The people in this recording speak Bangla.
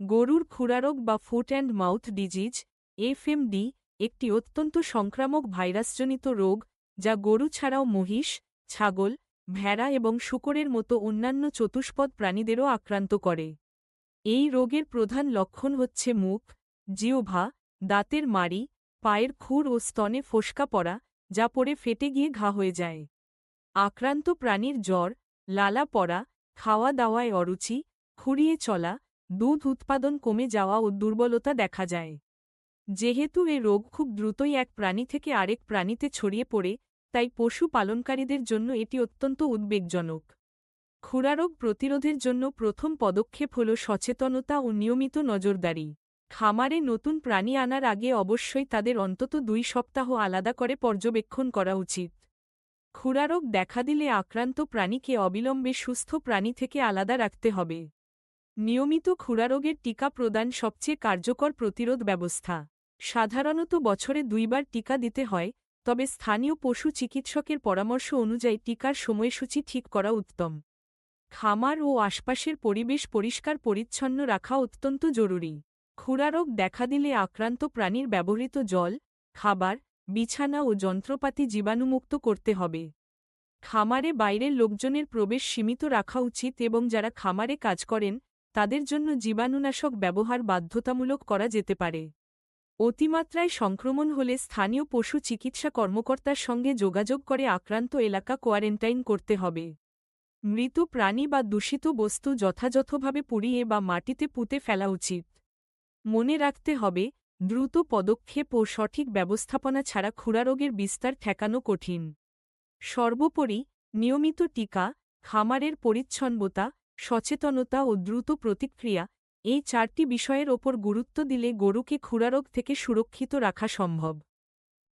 গরুর খুরারোগ বা foot and mouth disease FMD একটি অত্যন্ত সংক্রামক ভাইরাসজনিত রোগ যা গরু ছাড়াও মহিষ, ছাগল, ভেড়া এবং শুকরের মতো অন্যান্য চতুষ্পদ প্রাণীদেরও আক্রান্ত করে। এই রোগের প্রধান লক্ষণ হচ্ছে মুখ জিওভা দাঁতের মাড়ি, পায়ের খুর ও স্তনে ফোসকা পড়া, যা পড়ে ফেটে গিয়ে ঘা হয়ে যায়। আক্রান্ত প্রাণীর জ্বর, লালা পড়া খাওয়া দাওয়ায় অরুচি, খুঁড়িয়ে চলা দুধ উৎপাদন কমে যাওয়া ও দুর্বলতা দেখা যায়। যেহেতু এ রোগ খুব দ্রুতই এক প্রাণী থেকে আরেক প্রাণীতে ছড়িয়ে পড়ে, তাই পশু পালনকারীদের জন্য এটি অত্যন্ত উদ্বেগজনক। খুরারোগ প্রতিরোধের জন্য প্রথম পদক্ষেপ হল সচেতনতা ও নিয়মিত নজরদারি। খামারে নতুন প্রাণী আনার আগে অবশ্যই তাদের অন্তত দুই সপ্তাহ আলাদা করে পর্যবেক্ষণ করা উচিত। খুরারোগ দেখা দিলে আক্রান্ত প্রাণীকে অবিলম্বে সুস্থ প্রাণী থেকে আলাদা রাখতে হবে। নিয়মিত খুরারোগের টিকা প্রদান সবচেয়ে কার্যকর প্রতিরোধ ব্যবস্থা। সাধারণত বছরে দুইবার টিকা দিতে হয়, তবে স্থানীয় পশু চিকিৎসকের পরামর্শ অনুযায়ী টিকার সময়সূচি ঠিক করা উত্তম। খামার ও আশপাশের পরিবেশ পরিষ্কার পরিচ্ছন্ন রাখা অত্যন্ত জরুরি। খুরারোগ দেখা দিলে আক্রান্ত প্রাণীর ব্যবহৃত জল, খাবার, বিছানা ও যন্ত্রপাতি জীবাণুমুক্ত করতে হবে। খামারে বাইরের লোকজনের প্রবেশ সীমিত রাখা উচিত এবং যারা খামারে কাজ করেন তাদের জন্য জীবাণুনাশক ব্যবহার বাধ্যতামূলক করা যেতে পারে। অতিমাত্রায় সংক্রমণ হলে স্থানীয় পশু চিকিৎসা কর্মকর্তার সঙ্গে যোগাযোগ করে আক্রান্ত এলাকা কোয়ারেন্টাইন করতে হবে। মৃত প্রাণী বা দূষিত বস্তু যথাযথভাবে পুড়িয়ে বা মাটিতে পুঁতে ফেলা উচিত। মনে রাখতে হবে, দ্রুত পদক্ষেপ ও সঠিক ব্যবস্থাপনা ছাড়া খুরারোগের বিস্তার ঠেকানো কঠিন। সর্বোপরি, নিয়মিত টিকা, খামারের পরিচ্ছন্নতা সচেতনতা ও দ্রুত প্রতিক্রিয়া, এই চারটি বিষয়ের ওপর গুরুত্ব দিলে গরুকে খুরারোগ থেকে সুরক্ষিত রাখা সম্ভব।